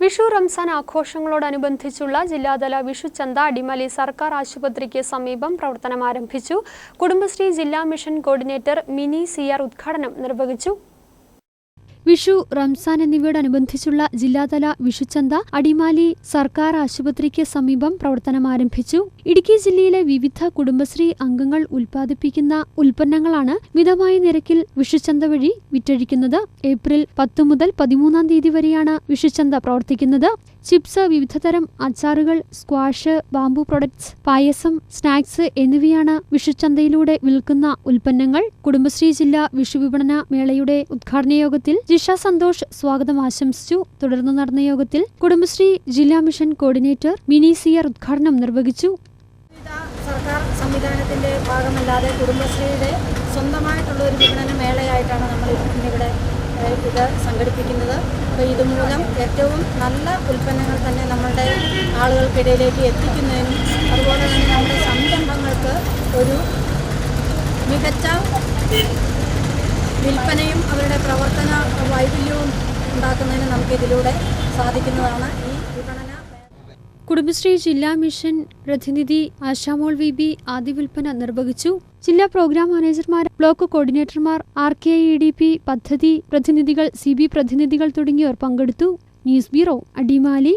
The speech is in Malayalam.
വിഷു റംസാൻ ആഘോഷങ്ങളോടനുബന്ധിച്ചുള്ള ജില്ലാതല വിഷുചന്ത അടിമലി സർക്കാർ ആശുപത്രിക്ക് സമീപം പ്രവർത്തനം ആരംഭിച്ചു കുടുംബശ്രീ ജില്ലാ മിഷൻ കോർഡിനേറ്റർ മിനി സിയാർ ഉദ്ഘാടനം നിർവഹിച്ചു. വിഷു റംസാൻ എന്നിവയോടനുബന്ധിച്ചുള്ള ജില്ലാതല വിഷുചന്ത അടിമാലി സർക്കാർ ആശുപത്രിക്ക് സമീപം പ്രവർത്തനം ആരംഭിച്ചു ഇടുക്കി ജില്ലയിലെ വിവിധ കുടുംബശ്രീ അംഗങ്ങൾ ഉൽപ്പാദിപ്പിക്കുന്ന ഉൽപ്പന്നങ്ങളാണ് മിതമായ നിരക്കിൽ വിഷുചന്ത വഴി വിറ്റഴിക്കുന്നത്. ഏപ്രിൽ പത്ത് മുതൽ പതിമൂന്നാം തീയതി വരെയാണ് വിഷുചന്ത പ്രവർത്തിക്കുന്നത്. ചിപ്സ് വിവിധതരം അച്ചാറുകൾ സ്ക്വാഷ് ബാംബു പ്രൊഡക്ട്സ് പായസം സ്നാക്സ് എന്നിവയാണ് വിഷുചന്തയിലൂടെ വിൽക്കുന്ന ഉൽപ്പന്നങ്ങൾ. കുടുംബശ്രീ ജില്ലാ വിഷുവിപണന മേളയുടെ ഉദ്ഘാടന യോഗത്തിൽ ജിഷ സന്തോഷ് സ്വാഗതം ആശംസിച്ചു. തുടർന്ന് നടന്ന യോഗത്തിൽ കുടുംബശ്രീ ജില്ലാ മിഷൻ കോർഡിനേറ്റർ മിനി സിയർ ഉദ്ഘാടനം നിർവഹിച്ചു. സർക്കാർ സംവിധാനത്തിന്റെ ഭാഗമല്ലാതെ കുടുംബശ്രീയുടെ സ്വന്തമായിട്ടുള്ള ഒരു വിപണന മേളയായിട്ടാണ് നമ്മൾ ഏഹ്, ഇത് സംഘടിപ്പിക്കുന്നത്. അപ്പോൾ ഇതുമൂലം ഏറ്റവും നല്ല ഉൽപ്പന്നങ്ങൾ തന്നെ നമ്മുടെ ആളുകൾക്കിടയിലേക്ക് എത്തിക്കുന്നതിനും അതുപോലെ തന്നെ നമ്മുടെ സംരംഭങ്ങൾക്ക് ഒരു മികച്ച വിൽപ്പനയും അവരുടെ പ്രവർത്തന വൈകല്യവും ഉണ്ടാക്കുന്നതിന് നമുക്ക് ഇതിലൂടെ സാധിക്കുന്നതാണ് ഈ വിപണന കുടുംബശ്രീ ജില്ലാ മിഷൻ പ്രതിനിധി ആശാമോൾ വി ബി ആദ്യ നിർവഹിച്ചു. ജില്ലാ പ്രോഗ്രാം മാനേജർമാർ block കോർഡിനേറ്റർമാർ R K E D P പദ്ധതി പ്രതിനിധികൾ സി ബി പ്രതിനിധികൾ തുടങ്ങിയവർ പങ്കെടുത്തു. News bureau Adimali.